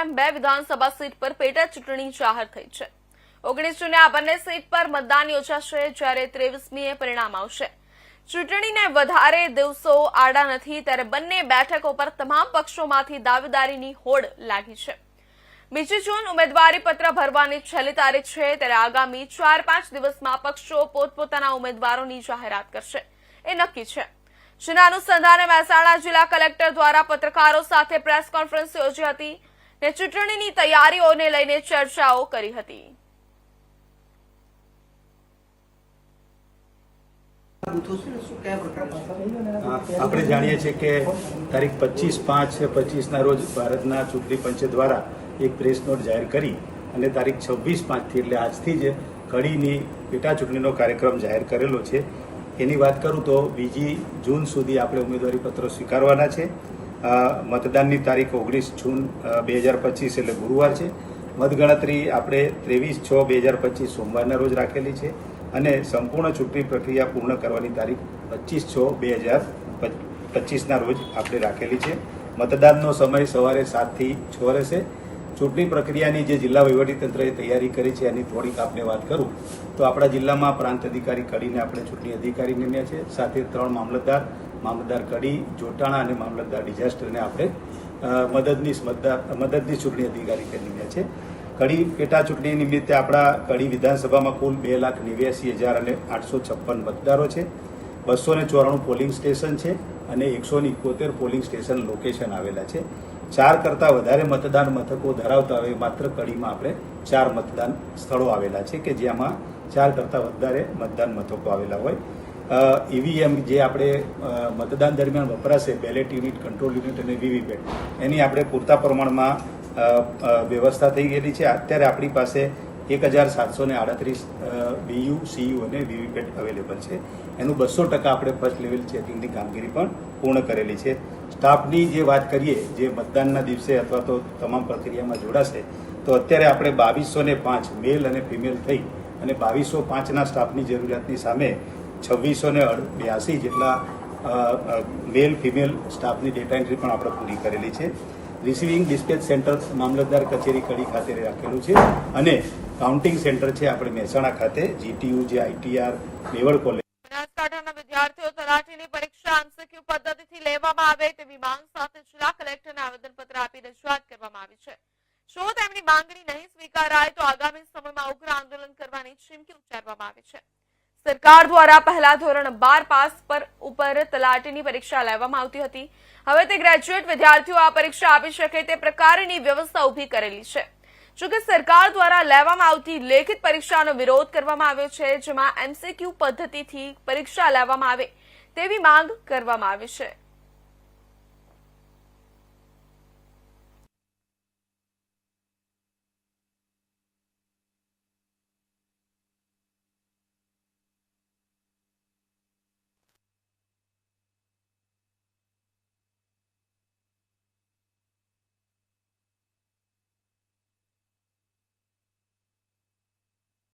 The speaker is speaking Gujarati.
એમ બે વિધાનસભા સીટ પર પેટા ચૂંટણી જાહેર થઈ છે. ઓગણીસ જૂને આ બંને સીટ પર મતદાન યોજાશે જ્યારે ત્રેવીસમીએ પરિણામ આવશે. ચૂંટણીને વધારે દિવસો આડા નથી ત્યારે બંને બેઠકો પર તમામ પક્ષોમાંથી દાવેદારીની હોડ લાગી છે. બીજી જૂન ઉમેદવારી ભરવાની છેલ્લી તારીખ છે ત્યારે આગામી ચાર પાંચ દિવસમાં પક્ષો પોતપોતાના ઉમેદવારોની જાહેરાત કરશે. એ નક્કી છે. જેના અનુસંધાને મહેસાણા જિલ્લા કલેક્ટર દ્વારા પત્રકારો સાથે પ્રેસ કોન્ફરન્સ યોજી હતી. ને ચૂંટણીની તૈયારીઓને લઈને ચર્ચાઓ કરી હતી. આપણે જાણીએ છીએ કે તારીખ પચીસ પાંચ પચીસના રોજ ભારતના ચૂંટણી પંચ દ્વારા એક પ્રેસ નોટ જાહેર કરી અને તારીખ છવ્વીસ પાંચથી એટલે આજથી જ કડીની પેટા ચૂંટણીનો કાર્યક્રમ જાહેર કરેલો છે. એની વાત કરું તો બીજી જૂન સુધી આપણે ઉમેદવારી પત્રો સ્વીકારવાના છે. મતદાનની તારીખ ઓગણીસ જૂન બે હજાર પચીસ એટલે ગુરુવાર છે. મતગણતરી આપણે ત્રેવીસ છ બે હજાર પચીસ સોમવારના રોજ રાખેલી છે અને સંપૂર્ણ ચૂંટણી પ્રક્રિયા પૂર્ણ કરવાની તારીખ પચીસ છ બે હજાર પચીસના રોજ આપણે રાખેલી છે. મતદાનનો સમય સવારે સાતથી છ રહેશે. ચૂંટણી પ્રક્રિયાની જે જિલ્લા વહીવટીતંત્રએ તૈયારી કરી છે, એની થોડીક આપને વાત કરું, તો આપણા જિલ્લામાં પ્રાંત અધિકારી કડીને આપણે ચૂંટણી અધિકારી નિમ્યા છે. સાથે ત્રણ મામલતદાર મામલતદાર કડી, જોટાણા અને મામલતદાર ડિઝાસ્ટરને આપણે મદદનીશ મતદાર, મદદનીશ ચૂંટણી અધિકારી કરી નિમ્યા છે. કડી પેટા ચૂંટણી નિમિત્તે આપણા કડી વિધાનસભામાં કુલ બે લાખ નેવ્યાસી હજાર અને આઠસો છપ્પન મતદારો છે. બસો ને ચોરાણું પોલિંગ સ્ટેશન છે અને એકસો ને પોલિંગ સ્ટેશન લોકેશન આવેલા છે. ચાર કરતાં વધારે મતદાન મથકો ધરાવતા હોય માત્ર કડીમાં આપણે ચાર મતદાન સ્થળો આવેલા છે કે જેમાં ચાર કરતાં વધારે મતદાન મથકો આવેલા હોય. ઈવીએમ જે આપણે મતદાન દરમિયાન વપરાશે, બેલેટ યુનિટ, કંટ્રોલ યુનિટ અને વીવીપેટ, એની આપણે પૂરતા પ્રમાણમાં વ્યવસ્થા થઈ ગયેલી છે. અત્યારે આપણી પાસે એક હજાર સાતસો ને આડત્રીસ વીયુ સીયુ અને વીવીપેટ અવેલેબલ છે. એનું બસો ટકા આપણે ફર્સ્ટ લેવલ ચેકિંગની કામગીરી પણ પૂર્ણ કરેલી છે. સ્ટાફની જે વાત કરીએ, જે મતદાનના દિવસે અથવા તો તમામ પ્રક્રિયામાં જોડાશે, તો અત્યારે આપણે બાવીસો ને પાંચ, મેલ અને ફિમેલ થઈ અને બાવીસો પાંચના સ્ટાફની જરૂરિયાતની સામે છવ્વીસો ને બ્યાસી જેટલા મેલ, ફિમેલ સ્ટાફની ડેટા એન્ટ્રી પણ આપણે પૂરી કરેલી છે. રિસીવિંગ ડિસ્પેચ સેન્ટર મામલતદાર કચેરી કડી ખાતે રાખેલું છે અને કાઉન્ટિંગ સેન્ટર છે આપણે મહેસાણા ખાતે જીટીયુ જે આઈટીઆર મેવડ કોલેજ. બનાસકાંઠાના વિદ્યાર્થીઓ તલાટીની પરીક્ષા એમસીક્યુ પદ્ધતિથી લેવામાં આવે તેવી સાથે જિલ્લા કલેક્ટરને આવેદનપત્ર આપી રજૂઆત કરવામાં આવી છે. જો તેમની માંગણી નહીં સ્વીકારાય તો આગામી સમયમાં ઉગ્ર આંદોલન કરવાની ચીમકી ઉચ્ચારવામાં આવી છે. સરકાર દ્વારા પહેલા ધોરણ બાર પાસ પર ઉપર તલાટીની પરીક્ષા લેવામાં આવતી હતી. હવે તે ગ્રેજ્યુએટ વિદ્યાર્થીઓ આ પરીક્ષા આપી શકે તે પ્રકારની વ્યવસ્થા ઊભી કરેલી છે. જોકે સરકાર દ્વારા લેવામાં આવતી લેખિત પરીક્ષાનો વિરોધ કરવામાં આવ્યો છે, જેમાં એમસીક્યુ પદ્ધતિથી પરીક્ષા લેવામાં આવે તેવી માંગ કરવામાં આવી છે.